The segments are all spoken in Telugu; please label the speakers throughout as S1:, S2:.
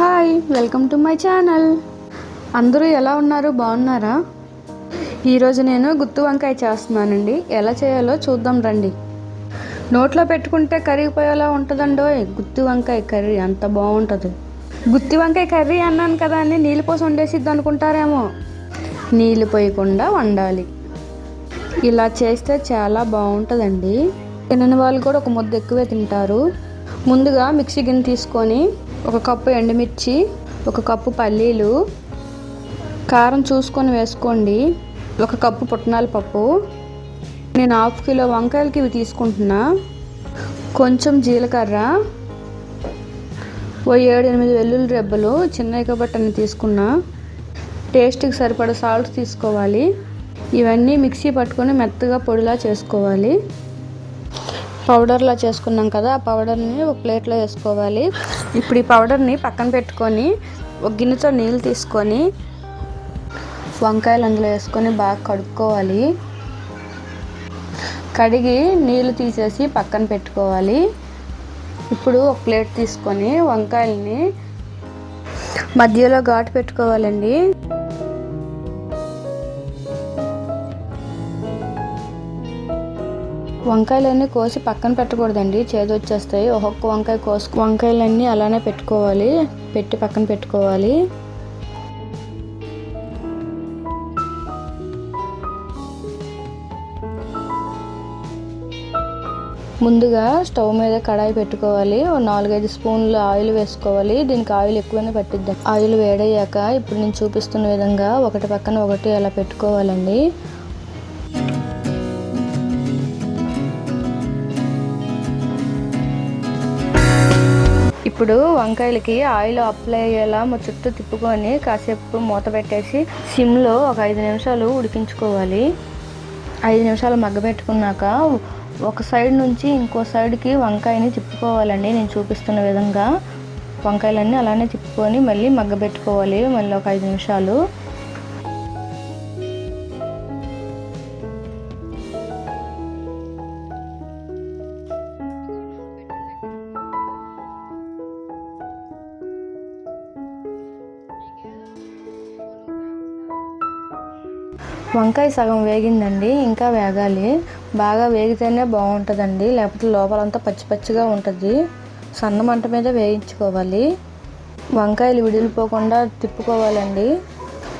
S1: Hi welcome to my channel. అందరూ ఎలా ఉన్నారు? బాగున్నారా? ఈరోజు నేను గుత్తి వంకాయ చేస్తున్నానండి. ఎలా చేయాలో చూద్దాం రండి. నోట్లో పెట్టుకుంటే కరిగిపోయేలా ఉంటుందండో గుత్తి వంకాయ కర్రీ అంత బాగుంటుంది. గుత్తి వంకాయ కర్రీ అన్నాను కదా అని నీళ్ళు పోసి వండేసిద్ది అనుకుంటారేమో. నీళ్ళు పోయకుండా వండాలి. ఇలా చేస్తే చాలా బాగుంటుందండి. తినని వాళ్ళు కూడా ఒక ముద్ద ఎక్కువే తింటారు. ముందుగా మిక్సీ గిన్నె తీసుకొని ఒక కప్పు ఎండుమిర్చి ఒక కప్పు పల్లీలు కారం చూసుకొని వేసుకోండి. ఒక కప్పు పుట్నాల పప్పు. నేను హాఫ్ కిలో వంకాయలకి ఇవి తీసుకుంటున్నా. కొంచెం జీలకర్ర. ఓ ఏడు ఎనిమిది వెల్లుల్లి రెబ్బలు చిన్న ఎగబట్టని తీసుకున్నా. టేస్ట్కి సరిపడా సాల్ట్ తీసుకోవాలి. ఇవన్నీ మిక్సీ పట్టుకొని మెత్తగా పొడిలా చేసుకోవాలి. పౌడర్లా చేసుకున్నాం కదా ఆ పౌడర్ని ఒక ప్లేట్లో వేసుకోవాలి. ఇప్పుడు ఈ పౌడర్ని పక్కన పెట్టుకొని ఒక గిన్నెతో నీళ్ళు తీసుకొని వంకాయలు అందులో వేసుకొని బాగా కడుక్కోవాలి. కడిగి నీళ్ళు తీసేసి పక్కన పెట్టుకోవాలి. ఇప్పుడు ఒక ప్లేట్ తీసుకొని వంకాయలని మధ్యలో ఘాటు పెట్టుకోవాలండి. వంకాయలన్నీ కోసి పక్కన పెట్టకూడదండి. చేదు వచ్చేస్తాయి ఒక్కొక్క వంకాయ కోసు వంకాయలన్నీ అలానే పెట్టుకోవాలి. పెట్టి పక్కన పెట్టుకోవాలి. ముందుగా స్టవ్ మీద కడాయి పెట్టుకోవాలి. నాలుగైదు స్పూన్లు ఆయిల్ వేసుకోవాలి. దీనికి ఆయిల్ ఎక్కువనే పట్టిద్దాం. ఆయిల్ వేడయ్యాక ఇప్పుడు నేను చూపిస్తున్న విధంగా ఒకటి పక్కన ఒకటి అలా పెట్టుకోవాలండి. ఇప్పుడు వంకాయలకి ఆయిల్ అప్లై అయ్యేలా మా చుట్టూ తిప్పుకొని కాసేపు మూత పెట్టేసి సిమ్లో ఒక ఐదు నిమిషాలు ఉడికించుకోవాలి. ఐదు నిమిషాలు మగ్గబెట్టుకున్నాక ఒక సైడ్ నుంచి ఇంకో సైడ్కి వంకాయని తిప్పుకోవాలండి. నేను చూపిస్తున్న విధంగా వంకాయలన్నీ అలానే తిప్పుకొని మళ్ళీ మగ్గబెట్టుకోవాలి మళ్ళీ ఒక ఐదు నిమిషాలు వంకాయ సగం వేగిందండి ఇంకా వేగాలి. బాగా వేగితేనే బాగుంటుందండి లేకపోతే లోపలంతా పచ్చి పచ్చిగా ఉంటుంది. సన్న మంట మీద వేయించుకోవాలి. వంకాయలు విడిలిపోకుండా తిప్పుకోవాలండి.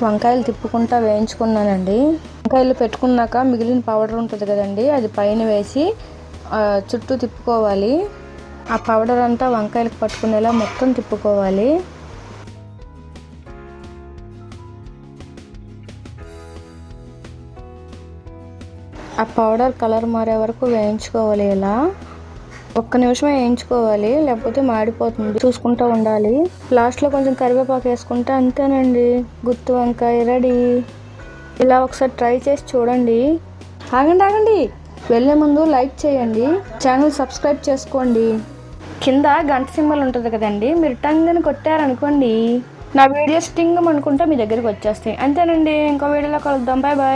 S1: వంకాయలు తిప్పుకుంటా వేయించుకున్నానండి. వంకాయలు పెట్టుకున్నాక మిగిలిన పౌడర్ ఉంటుంది కదండి అది పైన వేసి చుట్టూ తిప్పుకోవాలి. ఆ పౌడర్ అంతా వంకాయలకు పట్టుకునేలా మొత్తం తిప్పుకోవాలి. ఆ పౌడర్ కలర్ మారే వరకు వేయించుకోవాలి ఇలా ఒక్క నిమిషం వేయించుకోవాలి లేకపోతే మాడిపోతుంది. చూసుకుంటూ ఉండాలి. లాస్ట్లో కొంచెం కరివేపాకు వేసుకుంటే అంతేనండి. గుత్తి వంకాయ రెడీ. ఇలా ఒకసారి ట్రై చేసి చూడండి. ఆగండి ఆగండి. వెళ్ళే ముందు లైక్ చేయండి. ఛానల్ సబ్స్క్రైబ్ చేసుకోండి. కింద గంట సింబల్ ఉంటుంది కదండి. మీరు టంగని కొట్టారనుకోండి నా వీడియోస్ టింగం అనుకుంటే మీ దగ్గరికి వచ్చేస్తాయి. అంతేనండి. ఇంకో వీడియోలో కలుద్దాం. Bye bye.